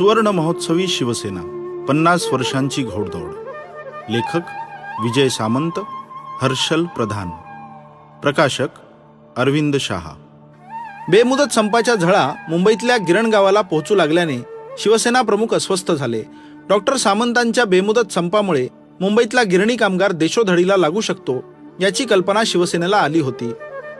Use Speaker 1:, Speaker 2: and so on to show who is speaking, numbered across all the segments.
Speaker 1: सुवर्ण महोत्सवी शिवसेना पन्नास वर्षांची घोडदौड. लेखक विजय सामंत हर्षल प्रधान. प्रकाशक अरविंद शहा. बेमुदत संपाच्या झळा मुंबईतल्या गिरण गावाला पोहोचू लागल्याने शिवसेना प्रमुख अस्वस्थ झाले. डॉक्टर सामंतांच्या बेमुदत संपामुळे मुंबईतला गिरणी कामगार देशोधडीला लागू शकतो याची कल्पना शिवसेनेला आली होती.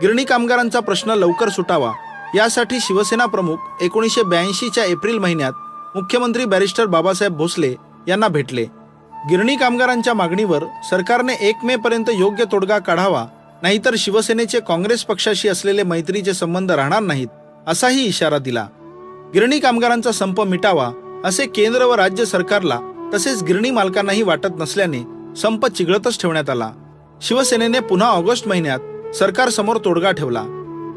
Speaker 1: गिरणी कामगारांचा प्रश्न लवकर सुटावा यासाठी शिवसेना प्रमुख एकोणीसशे ब्याऐंशीच्या एप्रिल महिन्यात मुख्यमंत्री बॅरिस्टर बाबासाहेब भोसले यांना भेटले. गिरणी कामगारांच्या मागणीवर सरकारने एक मे पर्यंत योग्य तोडगा काढावा नाहीतर शिवसेनेचे काँग्रेस पक्षाशी असलेले मैत्रीचे संबंध राहणार नाहीत असाही इशारा दिला. गिरणी कामगारांचा संप मिटावा असे केंद्र व राज्य सरकारला तसेच गिरणी मालकांनाही वाटत नसल्याने संप चिघळतच ठेवण्यात आला. शिवसेनेने पुन्हा ऑगस्ट महिन्यात सरकारसमोर तोडगा ठेवला.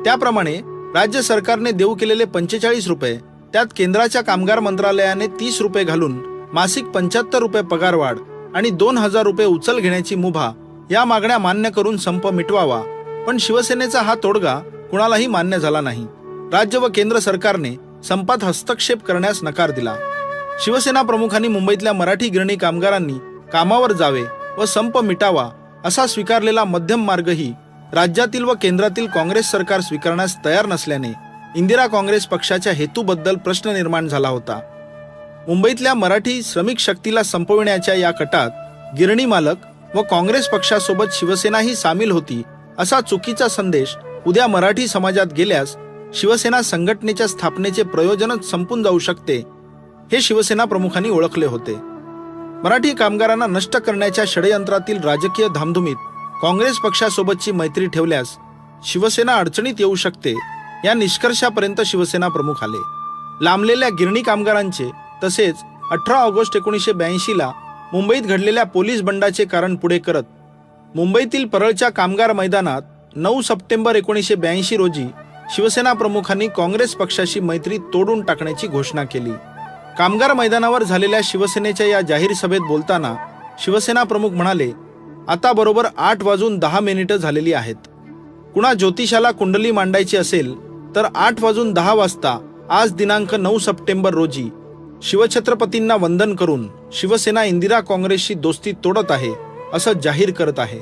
Speaker 1: त्याप्रमाणे राज्य सरकारने देऊ केलेले पंचेचाळीस रुपये त्यात केंद्राच्या कामगार मंत्रालयाने तीस रुपये घालून मासिक पंच्याहत्तर रुपये पगारवाढ आणि दोन हजार रुपये उचल घेण्याची मुभा या मागण्या मान्य करून संप मिटवावा. पण शिवसेनेचा हा तोडगा कुणालाही मान्य झाला नाही. राज्य व केंद्र सरकारने संपात हस्तक्षेप करण्यास नकार दिला. शिवसेना प्रमुखांनी मुंबईतल्या मराठी गिरणी कामगारांनी कामावर जावे व संप मिटावा असा स्वीकारलेला मध्यम मार्गही राज्यातील व केंद्रातील काँग्रेस सरकार स्वीकारण्यास तयार नसल्याने इंदिरा काँग्रेस पक्षाच्या हेतूबद्दल प्रश्न निर्माण झाला होता. मुंबईतल्या मराठी श्रमिक शक्तीला संपविण्याच्या या कटात गिरणी मालक व काँग्रेस पक्षासोबत शिवसेनाही सामील होती असा चुकीचा संदेश उद्या मराठी समाजात गेल्यास शिवसेना संघटनेच्या स्थापनेचे प्रयोजनच संपून जाऊ शकते हे शिवसेना प्रमुखांनी ओळखले होते. मराठी कामगारांना नष्ट करण्याच्या षडयंत्रातील राजकीय धामधुमीत काँग्रेस पक्षासोबतची मैत्री ठेवल्यास शिवसेना अडचणीत येऊ शकते या निष्कर्षापर्यंत शिवसेना प्रमुख आले. लांबलेल्या गिरणी कामगारांचे तसेच अठरा ऑगस्ट एकोणीसशे ब्याऐंशीला मुंबईत घडलेल्या पोलीस बंडाचे कारण पुढे करत मुंबईतील परळच्या कामगार मैदानात नऊ सप्टेंबर एकोणीसशे ब्याऐंशी रोजी शिवसेना प्रमुखांनी काँग्रेस पक्षाशी मैत्री तोडून टाकण्याची घोषणा केली. कामगार मैदानावर झालेल्या शिवसेनेच्या या जाहीर सभेत बोलताना शिवसेना प्रमुख म्हणाले आता बरोबर आठ वाजून दहा मिनिटं झालेली आहेत. कुणा ज्योतिषाला कुंडली मांडायची असेल तर आठ वाजून दहा वाजता आज दिनांक नऊ सप्टेंबर रोजी शिवछत्रपतींना वंदन करून शिवसेना इंदिरा काँग्रेसशी दोस्ती तोडत आहे असं जाहीर करत आहे.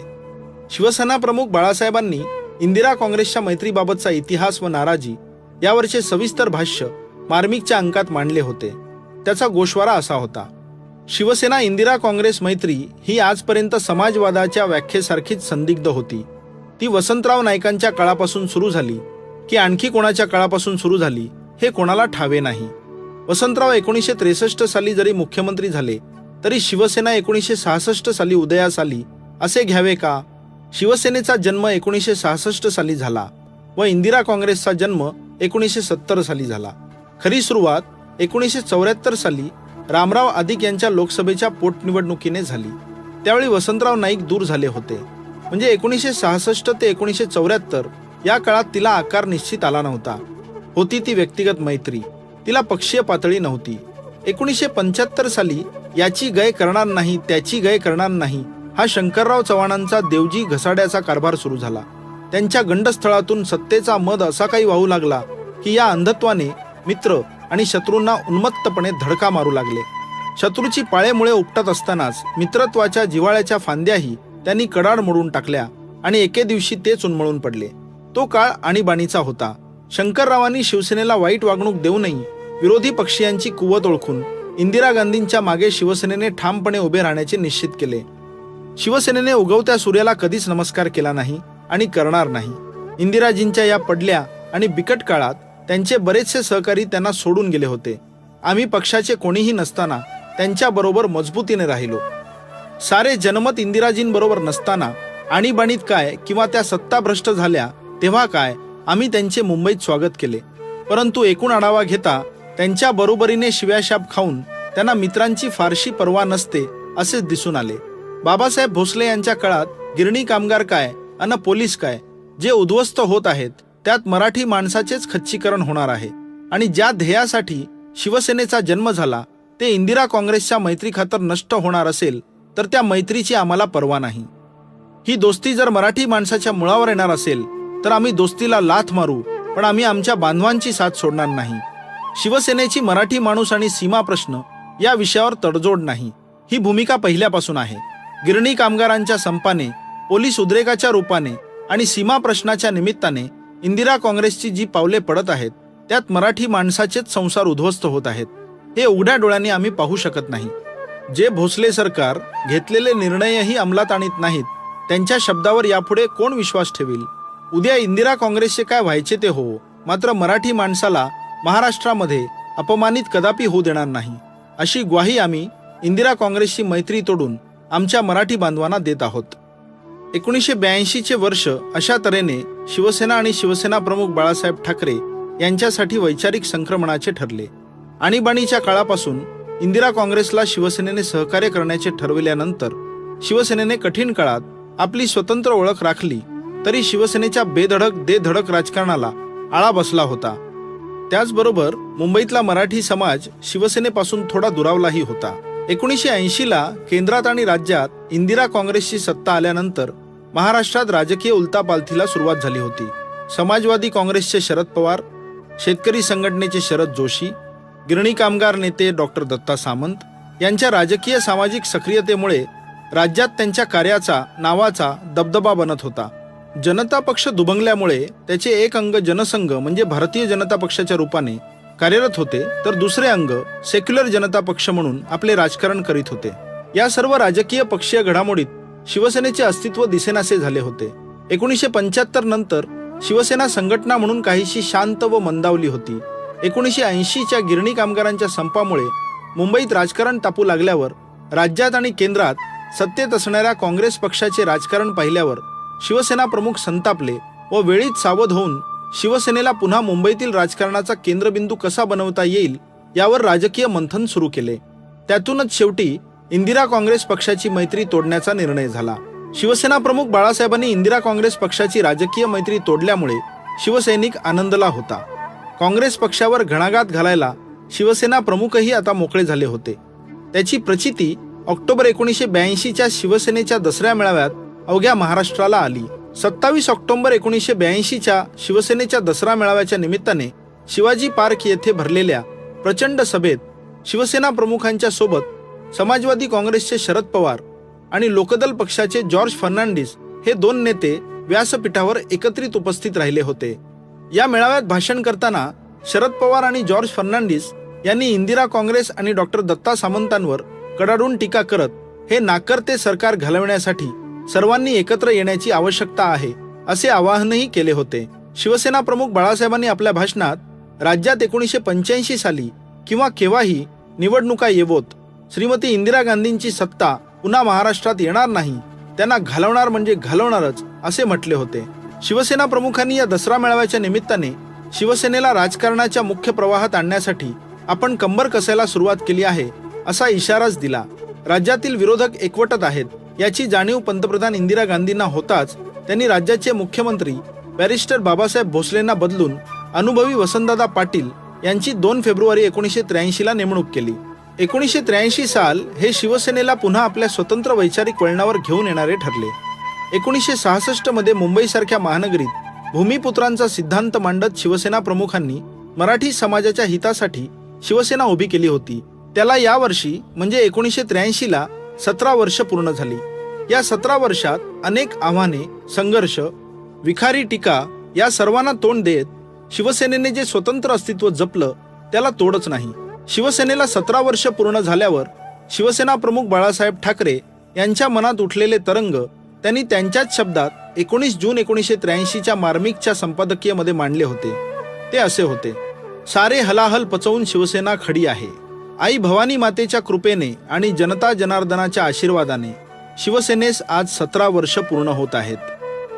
Speaker 1: शिवसेना प्रमुख बाळासाहेबांनी इंदिरा काँग्रेसच्या मैत्रीबाबतचा इतिहास व नाराजी यावरचे सविस्तर भाष्य मार्मिकच्या अंकात मांडले होते. त्याचा गोषवारा असा होता शिवसेना इंदिरा काँग्रेस मैत्री ही आजपर्यंत समाजवादाच्या व्याख्येसारखीच संदिग्ध होती. ती वसंतराव नाईकांच्या काळापासून सुरू झाली. की आणखी कोणाच्या काळापासून सुरू झाली हे कोणाला ठावे नाही. वसंतराव एकोणीसशे त्रेसष्ट साली जरी मुख्यमंत्री झाले तरी शिवसेना एकोणीसशे सहासष्ट साली उदयास आली असे घ्यावे का? शिवसेनेचा जन्म एकोणीसशे सहासष्ट साली झाला व इंदिरा काँग्रेसचा जन्म एकोणीसशे सत्तर साली झाला. खरी सुरुवात एकोणीसशे चौऱ्याहत्तर साली रामराव आदिक यांच्या लोकसभेच्या पोटनिवडणुकीने झाली. त्यावेळी वसंतराव नाईक दूर झाले होते. म्हणजे एकोणीसशे सहासष्ट ते एकोणीसशे चौऱ्याहत्तर या काळात तिला आकार निश्चित आला नव्हता. होती ती व्यक्तिगत मैत्री. तिला पक्षीय पातळी नव्हती. एकोणीसशे पंच्याहत्तर साली याची गय करणार नाही त्याची गय करणार नाही हा शंकरराव चव्हाणांचा देवजी घसाड्याचा कारभार सुरू झाला. त्यांच्या गंडस्थळातून सत्तेचा मद असा काही वाहू लागला की या अंधत्वाने मित्र आणि शत्रूंना उन्मत्तपणे धडका मारू लागले. शत्रूची पाळेमुळे उपटत असतानाच मित्रत्वाच्या जिवाळ्याच्या फांद्याही त्यांनी कडाड मोडून टाकल्या आणि एके दिवशी तेच उन्मळून पडले. तो काळ आणीबाणीचा होता. शंकररावांनी शिवसेनेला वाईट वागणूक देऊनही विरोधी पक्षीयांची कुवत ओळखून इंदिरा गांधींच्या मागे शिवसेनेने ठामपणे उभे राहण्याचे निश्चित केले. शिवसेनेने उगवत्या सूर्याला कधीच नमस्कार केला नाही आणि करणार नाही. इंदिराजींच्या या पडल्या आणि बिकट काळात त्यांचे बरेचसे सहकारी त्यांना सोडून गेले होते. आम्ही पक्षाचे कोणीही नसताना त्यांच्याबरोबर मजबूतीने राहिलो. सारे जनमत इंदिराजींबरोबर नसताना आणीबाणीत काय किंवा त्या सत्ताभ्रष्ट झाल्या तेव्हा काय? आम्ही त्यांचे मुंबईत स्वागत केले. परंतु एकूण आढावा घेता त्यांच्या बरोबरीने शिव्याशाप खाऊन त्यांना मित्रांची फारशी पर्वा नसते असेच दिसून आले. बाबासाहेब भोसले यांच्या काळात गिरणी कामगार काय अन पोलीस काय जे उद्ध्वस्त होत आहेत त्यात मराठी माणसाचेच खच्चीकरण होणार आहे. आणि ज्या ध्येयासाठी शिवसेनेचा जन्म झाला ते इंदिरा काँग्रेसच्या मैत्री खातर नष्ट होणार असेल तर त्या मैत्रीची आम्हाला पर्वा नाही. ही दोस्ती जर मराठी माणसाच्या मुळावर येणार असेल तर आम्ही दोस्तीला लाथ मारू पण आम्ही आमच्या बांधवांची साथ सोडणार नाही. शिवसेनेची मराठी माणूस आणि सीमा प्रश्न या विषयावर तडजोड नाही. ही भूमिका पहिल्यापासून आहे. गिरणी कामगारांच्या संपाने पोलीस उद्रेकाच्या रूपाने आणि सीमा प्रश्नाच्या निमित्ताने इंदिरा काँग्रेसची जी पावले पडत आहेत त्यात मराठी माणसाचेच संसार उद्ध्वस्त होत आहेत. हे उघड्या डोळ्यांनी आम्ही पाहू शकत नाही. जे भोसले सरकार घेतलेले निर्णयही अंमलात आणत नाहीत त्यांच्या शब्दावर यापुढे कोण विश्वास ठेवील? उद्या इंदिरा काँग्रेसचे काय व्हायचे ते हो मात्र मराठी माणसाला महाराष्ट्रामध्ये अपमानित कदापि होऊ देणार नाही. अशी ग्वाही आम्ही इंदिरा काँग्रेसची मैत्री तोडून आमच्या मराठी बांधवांना देत आहोत. एकोणीसशे ब्याऐंशीचे वर्ष अशा तऱ्हेने शिवसेना आणि शिवसेना प्रमुख बाळासाहेब ठाकरे यांच्यासाठी वैचारिक संक्रमणाचे ठरले. आणीबाणीच्या काळापासून इंदिरा काँग्रेसला शिवसेनेने सहकार्य करण्याचे ठरविल्यानंतर शिवसेनेने कठीण काळात आपली स्वतंत्र ओळख राखली तरी शिवसेनेच्या बेधडक देधडक राजकारणाला आळा बसला होता. त्याचबरोबर मुंबईतला मराठी समाज शिवसेनेपासून थोडा दुरावलाही होता. एकोणीसशे ऐंशीला केंद्रात आणि राज्यात इंदिरा काँग्रेसची सत्ता आल्यानंतर महाराष्ट्रात राजकीय उलतापालथीला सुरुवात झाली होती. समाजवादी काँग्रेसचे शरद पवार शेतकरी संघटनेचे शरद जोशी गिरणी कामगार नेते डॉक्टर दत्ता सामंत यांच्या राजकीय सामाजिक सक्रियतेमुळे राज्यात त्यांच्या कार्याचा नावाचा दबदबा बनत होता. जनता पक्ष दुभंगल्यामुळे त्याचे एक अंग जनसंघ म्हणजे भारतीय जनता पक्षाच्या रूपाने कार्यरत होते तर दुसरे अंग सेक्युलर जनता पक्ष म्हणून आपले राजकारण करीत होते. या सर्व राजकीय पक्षीय घडामोडीत शिवसेनेचे अस्तित्व दिसेनासे झाले होते. एकोणीसशे पंच्याहत्तर नंतर शिवसेना संघटना म्हणून काहीशी शांत व मंदावली होती. एकोणीसशे ऐंशीच्या गिरणी कामगारांच्या संपामुळे मुंबईत राजकारण तापू लागल्यावर राज्यात आणि केंद्रात सत्तेत असणाऱ्या काँग्रेस पक्षाचे राजकारण पाहिल्यावर शिवसेना प्रमुख संतापले व वेळीच सावध होऊन शिवसेनेला पुन्हा मुंबईतील राजकारणाचा केंद्रबिंदू कसा बनवता येईल यावर राजकीय मंथन सुरू केले. त्यातूनच शेवटी इंदिरा काँग्रेस पक्षाची मैत्री तोडण्याचा निर्णय झाला. शिवसेना प्रमुख बाळासाहेबांनी इंदिरा काँग्रेस पक्षाची राजकीय मैत्री तोडल्यामुळे शिवसैनिक आनंदला होता. काँग्रेस पक्षावर घणाघात घालायला शिवसेना प्रमुखही आता मोकळे झाले होते. त्याची प्रचिती ऑक्टोबर एकोणीसशे ब्याऐंशीच्या शिवसेनेच्या दसऱ्या मेळाव्यात अवघ्या महाराष्ट्राला आली. सत्तावीस ऑक्टोबर एकोणीसशे ब्याऐंशीच्या शिवसेनेच्या दसरा मेळाव्याच्या निमित्ताने शिवाजी पार्क येथे भरलेल्या प्रचंड सभेत शिवसेना प्रमुखांच्या सोबत समाजवादी काँग्रेसचे शरद पवार आणि लोकदल पक्षाचे जॉर्ज फर्नांडिस हे दोन नेते व्यासपीठावर एकत्रित उपस्थित राहिले होते. या मेळाव्यात भाषण करताना शरद पवार आणि जॉर्ज फर्नांडिस यांनी इंदिरा काँग्रेस आणि डॉक्टर दत्ता सामंतांवर कडाडून टीका करत हे नाकर्ते सरकार घालवण्यासाठी सर्वांनी एकत्र येण्याची आवश्यकता आहे असे आवाहनही केले होते. शिवसेना प्रमुख बाळासाहेबांनी आपल्या भाषणात राज्यात एकोणीसशे पंच्याऐंशी साली किंवा केव्हाही निवडणुका येवोत श्रीमती इंदिरा गांधींची सत्ता पुन्हा महाराष्ट्रात येणार नाही त्यांना घालवणार म्हणजे घालवणारच असे म्हटले होते. शिवसेना प्रमुखांनी या दसरा मेळाव्याच्या निमित्ताने शिवसेनेला राजकारणाच्या मुख्य प्रवाहात आणण्यासाठी आपण कंबर कसायला सुरुवात केली आहे असा इशाराच दिला. राज्यातील विरोधक एकवटत आहेत. याची जाणीव पंतप्रधान इंदिरा गांधींना होताच त्यांनी राज्याचे मुख्यमंत्री बॅरिस्टर बाबासाहेब भोसलेंना बदलून अनुभवी वसंतदादा पाटील यांची दोन फेब्रुवारी एकोणीसशे त्र्याऐंशीला नेमणूक केली. एकोणीसशे त्र्याऐंशी साल हे शिवसेनेला पुन्हा आपल्या स्वतंत्र वैचारिक वळणावर घेऊन येणारे ठरले. एकोणीसशे सहासष्टमध्ये मुंबईसारख्या महानगरीत भूमिपुत्रांचा सिद्धांत मांडत शिवसेना प्रमुखांनी मराठी समाजाच्या हितासाठी शिवसेना उभी केली होती. त्याला यावर्षी म्हणजे एकोणीसशे त्र्याऐंशीला सतरा वर्ष पूर्ण झाली. या सतरा वर्षात अनेक आव्हाने संघर्ष विखारी टीका या सर्वांना तोंड देत शिवसेनेने जे स्वतंत्र अस्तित्व जपलं त्याला तोडच नाही. शिवसेनेला सतरा वर्ष पूर्ण झाल्यावर शिवसेना प्रमुख बाळासाहेब ठाकरे यांच्या मनात उठलेले तरंग त्यांनी त्यांच्याच शब्दात एकोणीस जून एकोणीसशे त्र्याऐंशीच्या मार्मिकच्या संपादकीयमध्ये मांडले होते. ते असे होते सारे हलाहल पचवून शिवसेना खडी आहे. आई भवानी मातेच्या कृपेने आणि जनता जनार्दनाच्या आशीर्वादाने शिवसेनेस आज सतरा वर्ष पूर्ण होत आहेत.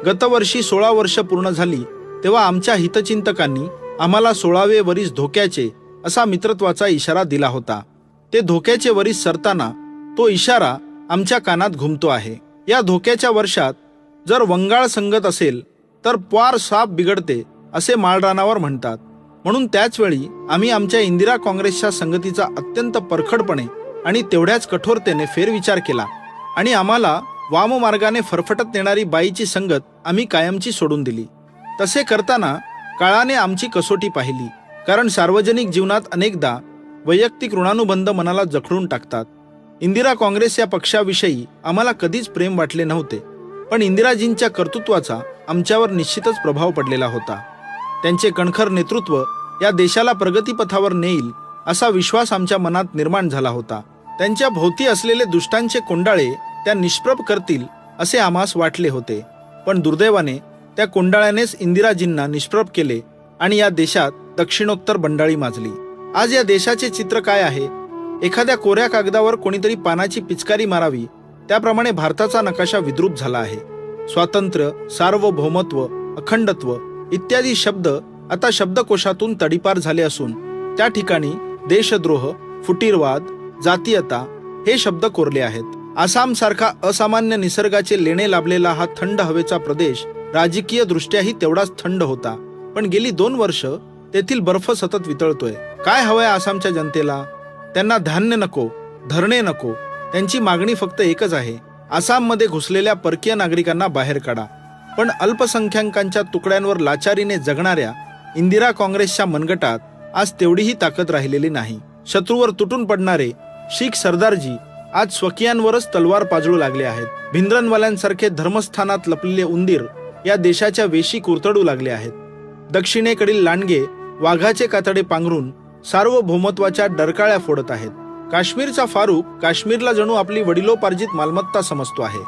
Speaker 1: गतवर्षी सोळा वर्ष पूर्ण झाली तेव्हा आमच्या हितचिंतकांनी आम्हाला सोळावे वरीस धोक्याचे असा मित्रत्वाचा इशारा दिला होता. ते धोक्याचे वरीस सरताना तो इशारा आमच्या कानात घुमतो आहे. या धोक्याच्या वर्षात जर वंगाळ संगत असेल तर प्वार साप बिघडते असे माळरानावर म्हणतात. म्हणून त्याचवेळी आम्ही आमच्या इंदिरा काँग्रेसच्या संगतीचा अत्यंत परखडपणे आणि तेवढ्याच कठोरतेने फेरविचार केला. आणि आम्हाला वाममार्गाने फरफटत नेणारी बाईची संगत आम्ही कायमची सोडून दिली. तसे करताना काळाने आमची कसोटी पाहिली कारण सार्वजनिक जीवनात अनेकदा वैयक्तिक ऋणानुबंध मनाला जखडून टाकतात. इंदिरा काँग्रेस या पक्षाविषयी आम्हाला कधीच प्रेम वाटले नव्हते पण इंदिराजींच्या कर्तृत्वाचा आमच्यावर निश्चितच प्रभाव पडलेला होता. त्यांचे कणखर नेतृत्व या देशाला प्रगतीपथावर नेईल असा विश्वास आमच्या मनात निर्माण झाला होता. त्यांच्या भोवती असलेले दुष्टांचे कोंडाळे त्या निष्प्रभ करतील असे आम्हास वाटले होते. पण दुर्दैवाने त्या कोंडाळ्यानेच इंदिराजींना निष्प्रभ केले आणि या देशात दक्षिणोत्तर बंडाळी माजली. आज या देशाचे चित्र काय आहे? एखाद्या कोऱ्या कागदावर कोणीतरी पानाची पिचकारी मारावी त्याप्रमाणे भारताचा नकाशा विद्रूप झाला आहे. स्वातंत्र्य सार्वभौमत्व अखंडत्व इत्यादी शब्द आता शब्दकोशातून तडीपार झाले असून त्या ठिकाणी देशद्रोह फुटीरवाद जातीयता हे शब्द कोरले आहेत. आसाम सारखा असामान्य निसर्गाचे लेणे लाभलेला हा थंड हवेचा प्रदेश राजकीय दृष्ट्याही तेवढाच थंड होता. पण गेली दोन वर्ष तेथील बर्फ सतत वितळतोय. काय हवंय आसामच्या जनतेला? त्यांना धान्य नको धरणे नको त्यांची मागणी फक्त एकच आहे. आसाममध्ये घुसलेल्या परकीय नागरिकांना बाहेर काढा. पण अल्पसंख्याकांच्या तुकड्यांवर लाचारीने जगणाऱ्या इंदिरा काँग्रेसच्या मनगटात आज तेवढीही ताकद राहिलेली नाही. शत्रूवर तुटून पडणारे शीख सरदारजी आज स्वकीयांवरच तलवार पाजळू लागले आहेत. भिंद्रनवाल्यांसारखे धर्मस्थानात लपलेले उंदीर या देशाच्या वेशी कुरतडू लागले आहेत. दक्षिणेकडील लांडगे वाघाचे कातडे पांघरून सार्वभौमत्वाच्या डरकाळ्या फोडत आहेत. काश्मीरचा फारूक काश्मीरला जणू आपली वडिलोपार्जित मालमत्ता समजतो आहे.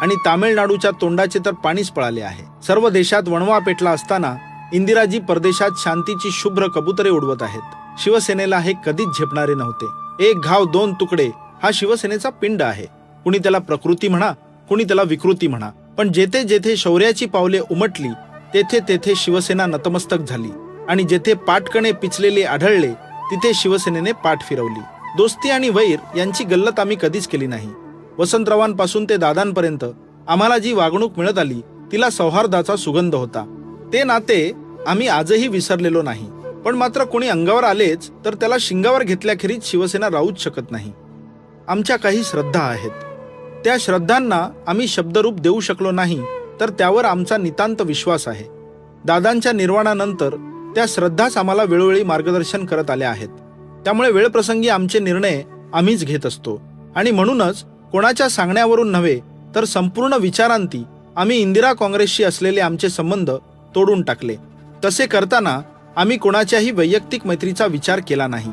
Speaker 1: आणि तामिळनाडूच्या तोंडाचे तर पाणीच पळाले आहे. सर्व देशात वणवा पेटला असताना इंदिराजी परदेशात शांतीची शुभ्र कबुतरे उडवत आहेत. शिवसेनेला हे कधीच झेपणारे नव्हते. एक घाव दोन तुकडे हा शिवसेनेचा पिंड आहे. कुणी त्याला प्रकृती म्हणा कुणी त्याला विकृती म्हणा पण जेथे जेथे शौर्याची पावले उमटली तेथे तेथे शिवसेना नतमस्तक झाली आणि जेथे पाटकणे पिचलेले आढळले तिथे शिवसेनेने पाठ फिरवली. दोस्ती आणि वैर यांची गल्लत आम्ही कधीच केली नाही. वसंतरावांपासून ते दादांपर्यंत आम्हाला जी वागणूक मिळत आली तिला सौहार्दाचा सुगंध होता. ते नाते आम्ही आजही विसरलेलो नाही. पण मात्र कोणी अंगावर आलेच तर त्याला शिंगावर घेतल्याखेरीज शिवसेना राहूच शकत नाही. आमच्या काही श्रद्धा आहेत. त्या श्रद्धांना आम्ही शब्दरूप देऊ शकलो नाही तर त्यावर आमचा नितांत विश्वास आहे. दादांच्या निर्वाणानंतर त्या श्रद्धाच आम्हाला वेळोवेळी मार्गदर्शन करत आल्या आहेत. त्यामुळे वेळप्रसंगी आमचे निर्णय आम्हीच घेत असतो. आणि म्हणूनच कोणाच्या सांगण्यावरून नव्हे तर संपूर्ण विचारांती आम्ही इंदिरा काँग्रेसशी असलेले आमचे संबंध तोडून टाकले. तसे करताना आम्ही कोणाच्याही वैयक्तिक मैत्रीचा विचार केला नाही.